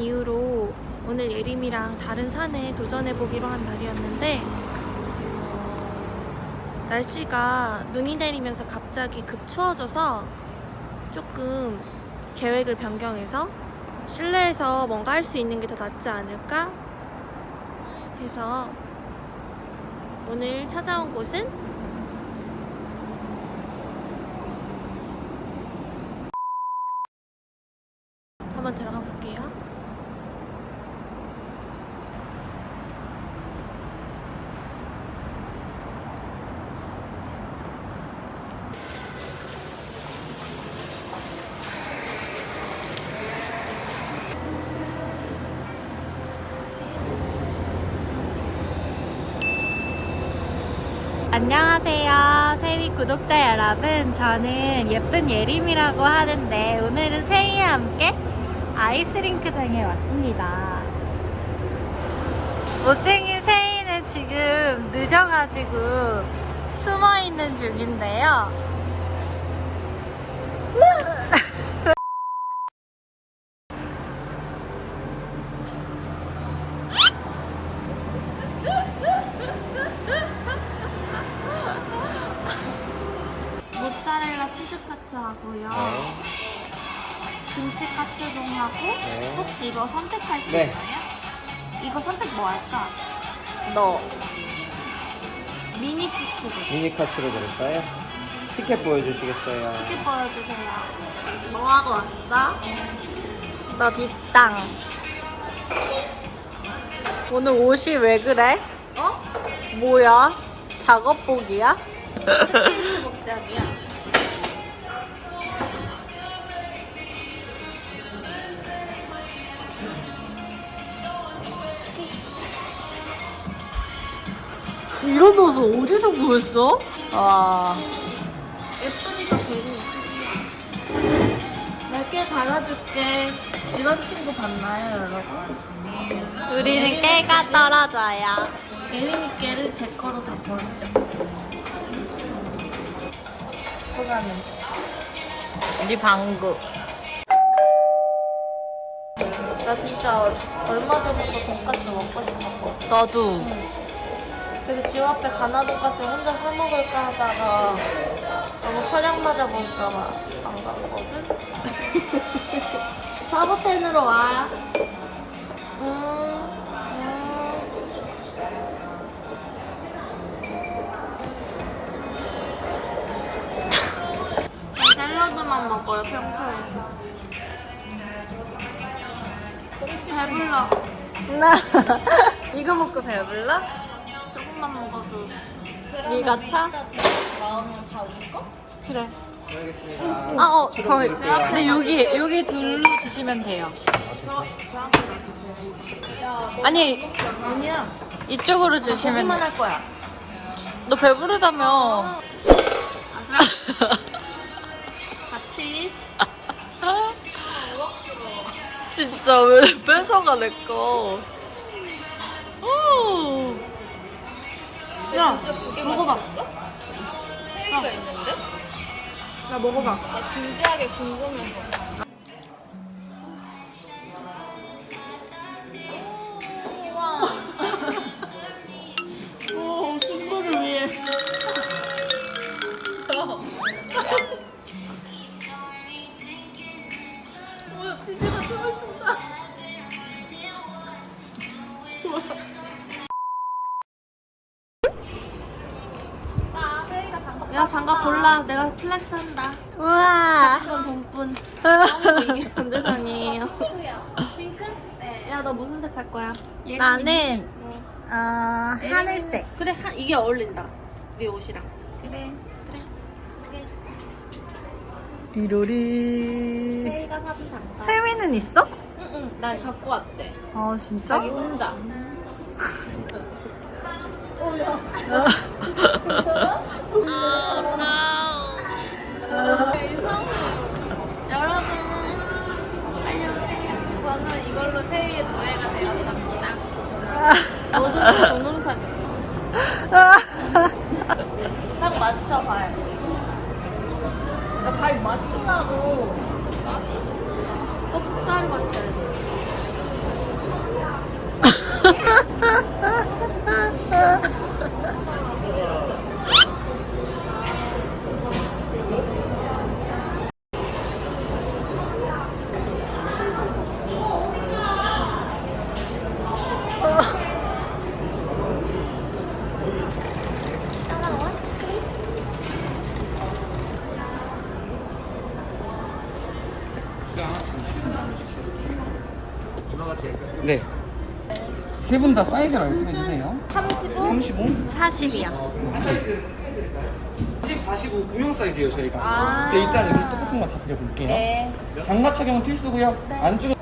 이후로 오늘 예림이랑 다른 산에 도전해보기로 한 날이었는데 어, 날씨가 눈이 내리면서 갑자기 급 추워져서 조금 계획을 변경해서 실내에서 뭔가 할 수 있는 게 더 낫지 않을까 해서 오늘 찾아온 곳은 한번 들어가 볼게요. 안녕하세요. 세위 구독자 여러분. 저는 예쁜 예림이라고 하는데 오늘은 세이와 함께 아이스링크장에 왔습니다. 못생긴 세이는 지금 늦어가지고 숨어 있는 중인데요. 모짜렐라 치즈카츠 하고요. 김치 카츠동하고 네. 혹시 이거 선택할 수 네. 있나요? 이거 선택 뭐 할까? 너. 미니 피츠로 미니 카츠로 드릴까요? 티켓 보여주시겠어요? 티켓 보여주세요. 뭐 하고 왔어? 너 뒷땅. 오늘 옷이 왜 그래? 어? 뭐야? 작업복이야? 스테이크 복장이야. 이런 옷을 어디서 구했어? 와. 예쁘니까 괜히 몇개 달아줄게. 이런 친구 봤나요, 여러분? 우리는 깨가 떨어져요. 예림이께를 제 거로 다 보였죠. 보라는 우리 방구. 나 진짜 얼마 전부터 돈까스 먹고 싶었거든. 너도. 그래서 집 앞에 가나 돈까스 혼자 사 먹을까 하다가 너무 촬영 맞아 볼까봐 안 갔거든. 사보텐으로 와. 음, 음. 샐러드만 먹어요 평소에. 배불러. 나 이거 먹고 배불러? 조금만 먹어도. 미가 차? 나오면 다 우리 거? 그래. 알겠습니다. 아, 어, 저희. 드릴게요. 근데 여기, 여기 둘로 주시면 돼요. 저 저한테 놔주세요. 아니, 아니야. 이쪽으로 주시면 고기만 돼. 할 거야. 너 배부르다며. 아스라. 같이. 진짜 왜 뺏어가, 내 거. 오. 야, 진짜 두개 먹어봐. 맛있었어? 세 개가 어. 있는데? 나 먹어봐. 나 진지하게 궁금해서. 우와. 오, 승부를 위해. 뭐야, 진지가 춤을 춘다. 장갑 골라. 내가 플렉스 한다. 우와. 이건 돈뿐. 뻥이고 이게 전재산이에요. 핑크? 네. 야 너 무슨 색 할 거야? 나는 어, 하늘색. 그래 한, 이게 어울린다. 네 옷이랑. 그래. 리로리. 세이가 사준 장갑. 세미는 있어? 응응. 나 갖고 왔대. 아 진짜? 자기 혼자. 여러분 저는 이걸로 세위의 노예가 되었답니다. 모든 걸 돈으로 사겠어. 딱 맞춰 발. 야, 발 맞추라고. 똑바로 맞춰야지. 사이즈를 말씀해 주세요. 35? 35? 40이야. 10, 45 구형 사이즈예요 저희가. 네, 일단 이걸 똑같은 거 다 드려볼게요. 네. 장갑 착용은 필수고요. 안쪽에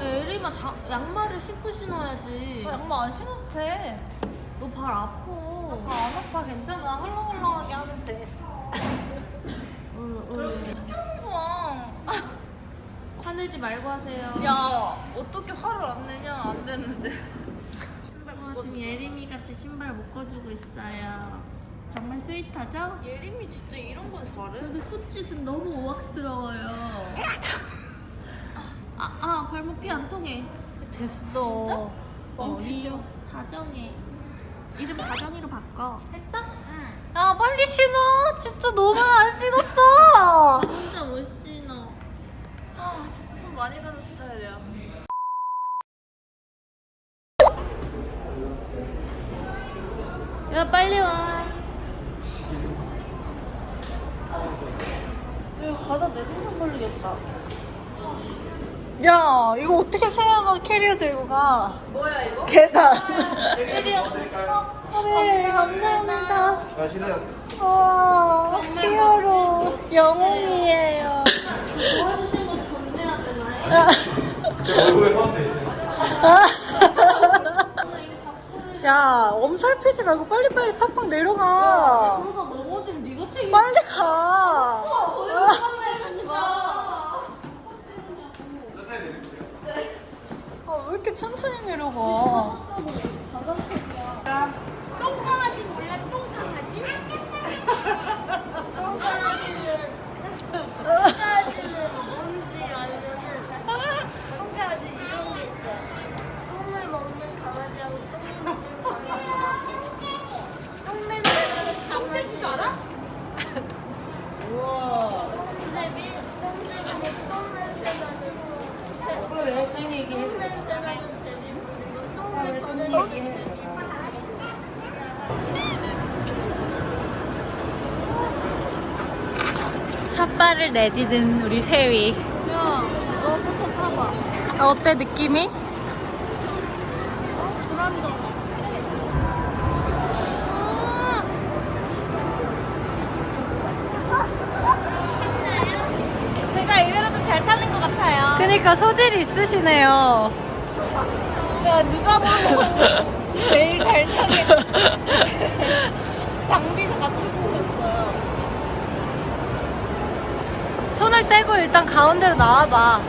에리마 자, 양말을 신고 신어야지. 양말 안 신어도 돼. 너 발 아파. 안 아파 괜찮아. 헐렁헐렁하게 하면 돼. 우와. 화내지 말고 하세요. 야 어떻게 화를 안 내냐? 안 되는데. 아, 지금 예림이 같이 신발 묶어주고 있어요. 정말 스윗하죠? 예림이 진짜 이런 건 잘해. 근데 손짓은 너무 우악스러워요. 아, 아 발목 피 안 통해. 됐어. 진짜? 멈추죠. 다정해. 이름 다정이로 바꿔. 했어? 응. 야 빨리 신어. 진짜 너무 안 신었어. 혼자 못 신어. 아 진짜 손 많이 가는 스타일이야. 야 빨리 와. 이거 가다 내 손상 걸리겠다. 야 이거 어떻게 세아가 캐리어 들고 가? 뭐야 이거? 계단. 캐리어 줄네 감사합니다. 마시래요. 와 히어로 영웅이에요. 도와주신 것도 돈 내야 되나요? 얼굴에 화돼 야 엄살피지 말고 빨리빨리 팍팍 내려가. 그러다 넘어지면 네가 책임. 빨리 가. 하지 마. 아, 왜 이렇게 천천히 내려가? 똥강아지 몰라 똥강아지? 똥강아지는 뭔지 알면은 똥강아지 이런 게 있어요 똥을 먹는 강아지하고 똥을 먹는 강아지하고 똥 냄새 나는 강아지 알아? 우와. 똥냄새 똥냄새 똥 냄새 나는 왜 열심히 얘기해? 똥 냄새 나는 재미 똥을 거는 재미 첫 발을 내디딘 우리 세위. 야, 너부터 타봐. 아, 어때 느낌이? 불안정. 제가 의외로 좀 잘 타는 것 그러니까 소질이 있으시네요. 제가 누가 보면 제일 잘 타게 장비 갖추고 오셨어요. 손을 떼고 일단 가운데로 나와봐.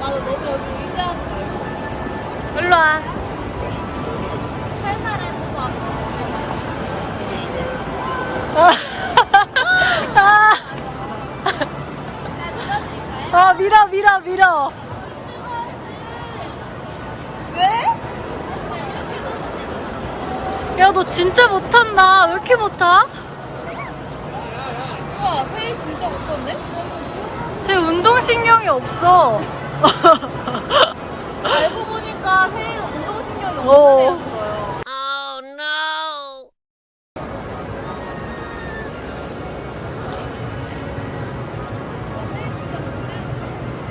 맞아, 너무 여기 의지하지 말고 일로 와. 살살 해 보고 아. 어, 밀어, 밀어, 밀어. 야, 너 진짜 못한다. 왜 이렇게 못하? 우와, 세이 진짜 못한데? 제 운동신경이 없어. 알고 보니까 세이 운동신경이 없는 어. 애였어요. Oh,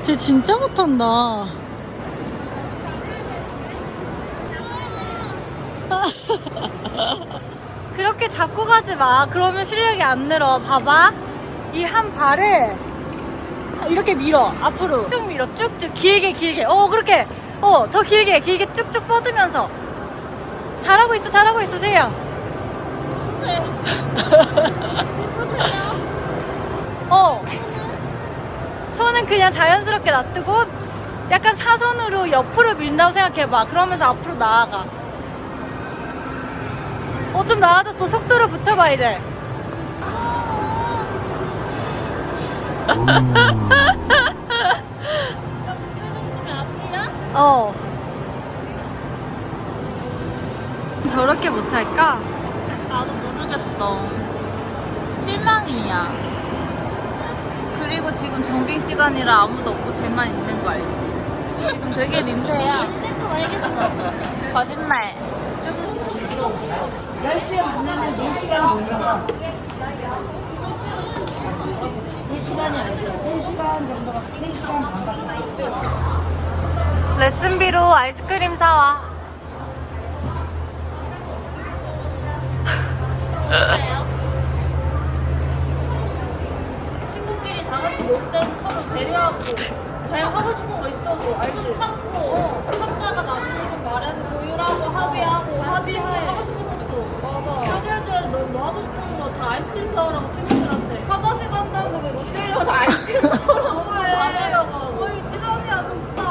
쟤 진짜 못한다. 가지 마. 그러면 실력이 안 늘어. 봐봐. 이 한 발을 이렇게 밀어. 앞으로. 쭉 밀어. 쭉쭉. 길게, 길게. 어, 그렇게. 어, 더 길게, 길게 쭉쭉 뻗으면서. 잘하고 있어, 잘하고 있어, 세야. 어. 손은 그냥 자연스럽게 놔두고 약간 사선으로 옆으로 밀다고 생각해봐. 그러면서 앞으로 나아가. 어, 좀 나아졌어. 속도를 붙여봐, 이제. 어. 저렇게 못할까? 나도 모르겠어. 실망이야. 그리고 지금 정비 시간이라 아무도 없고 쟤만 있는 거 알지? 지금 되게 민폐야. 거짓말. 레슨비로 아이스크림 사와. 친구끼리 다 같이 놀 때는 서로 배려하고 자기가 하고 싶은 거 있어도 알지? 참고 어, 참다가 나중에 좀 말해서 조율하고 합의하고 같이 하고 싶은 돼. 너, 너 하고 싶은 거 다 아이스크림 사오라고 친구들한테. 화장실 간다는데 왜 롯데리아 가서 아이스크림 사오라고 해 받으려고. 어 미친놈이야 진짜.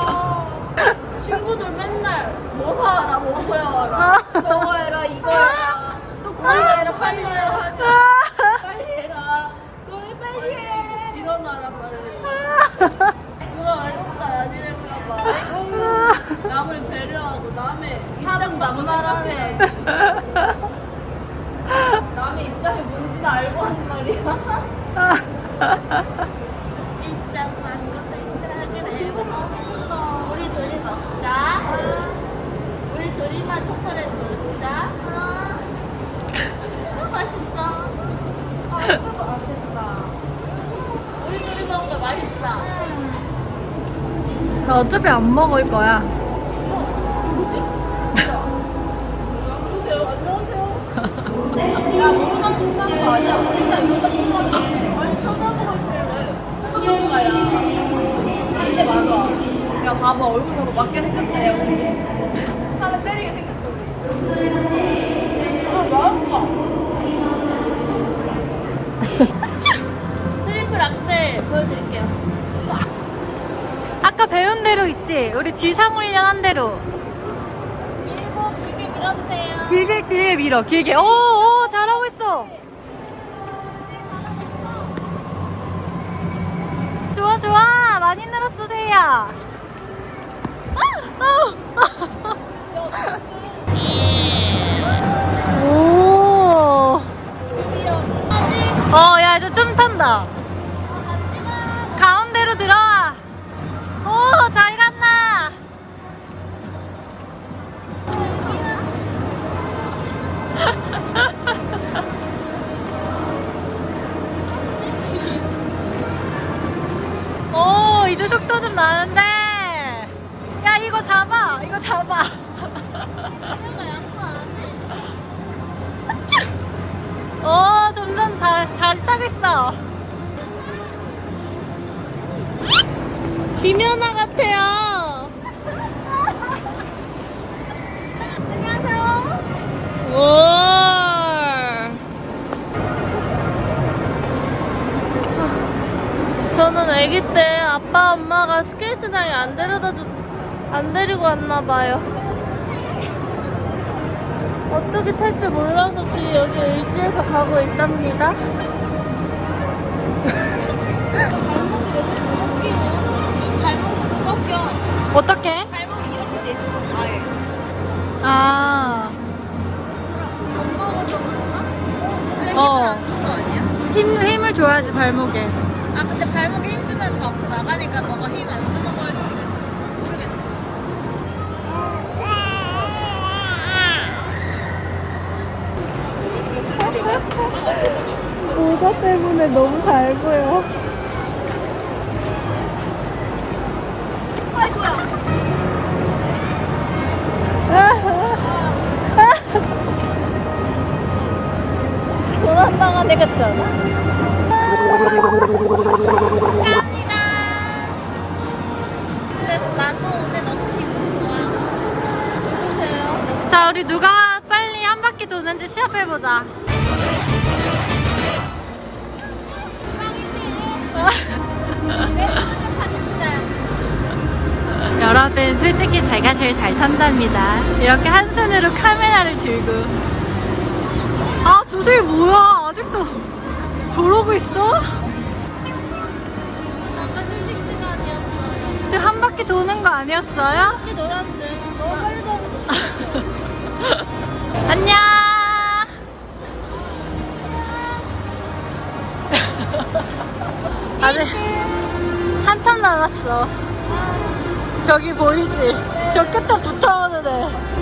친구들 맨날 뭐 사라 뭐 해라. 저거 해라 이거 해라. 또뭐 해라 빨리 해라. 빨리 해라. 너네 빨리 해. 일어나라 빨리. 누가 외롭다 아니랄까봐. 남을 배려하고 남의 사는 남나라해 뭔지는 알고 하는 말이야. 입장 맛있겠다 그래 우리 둘이 먹자. 우리 둘이만 초콜릿 먹자. 어. 맛있어 우리 둘이 먹은 거 맛있다. 나 어차피 안 먹을 거야. 봐봐. 얼굴 보고 맞게 생겼다, 야, 우리. 하나 때리게 생겼어, 우리. 아, 나올까? 트리플 악셀 보여드릴게요. 아까 배운 대로 있지? 우리 지상 훈련한 대로. 밀고 길게 밀어주세요. 길게 길게 밀어. 길게. 오, 오 좋아 좋아. 많이 늘었어 세야. 오. 어, 야, 이제 좀 탄다. 저는 아기 때 아빠 엄마가 스케이트장에 안 데려다 주, 안 데리고 왔나 봐요. 어떻게 탈 줄 몰라서 지금 여기 의지해서 가고 있답니다. 어떻게? 발목이 이렇게 돼 있어, 아예. 아, 못 먹어서 그런가? 그냥 힘을 어. 안준거 아니야? 힘, 힘을 줘야지, 발목에. 아 근데 하면 다 앞으로 나가니까 너가 힘 안 끊어버릴 수도 있겠어. 모르겠어. 모자 때문에 너무 잘 보여. 아이고야. 도난당한 애 같지 않아? 솔직히 제가 제일 잘 탄답니다. 이렇게 한 손으로 카메라를 들고. 아, 조셉이 뭐야? 아직도 저러고 있어? 잠깐 휴식 시간이었어요. 지금 한 바퀴 도는 거 아니었어요? 이렇게 놀았는데 너무 빨리 가고 안녕! 아직 한참 남았어. 저기 보이지? 저 끝에 붙어오는 애.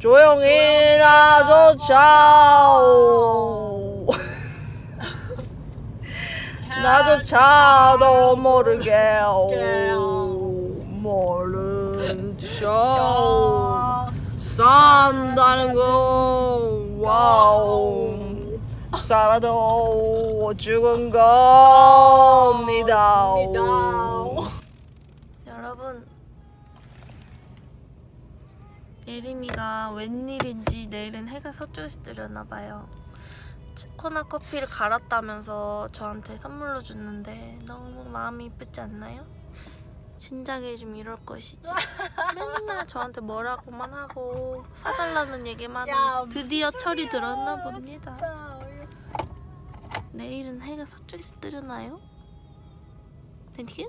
조용히 나조차오. 나조차도 모르게 모른 척. 산다는 건 와우. 살아도 죽은 겁니다. 여 예림이가 웬일인지 내일은 해가 서쪽에서 뜨려나 봐요. 코나 커피를 갈았다면서 저한테 선물로 줬는데 너무 마음이 이쁘지 않나요? 진작에 좀 이럴 것이지. 맨날 저한테 뭐라고만 하고 사달라는 얘기만 하고 드디어 철이 들었나 봅니다. 내일은 해가 서쪽에서 뜨려나요? 땡큐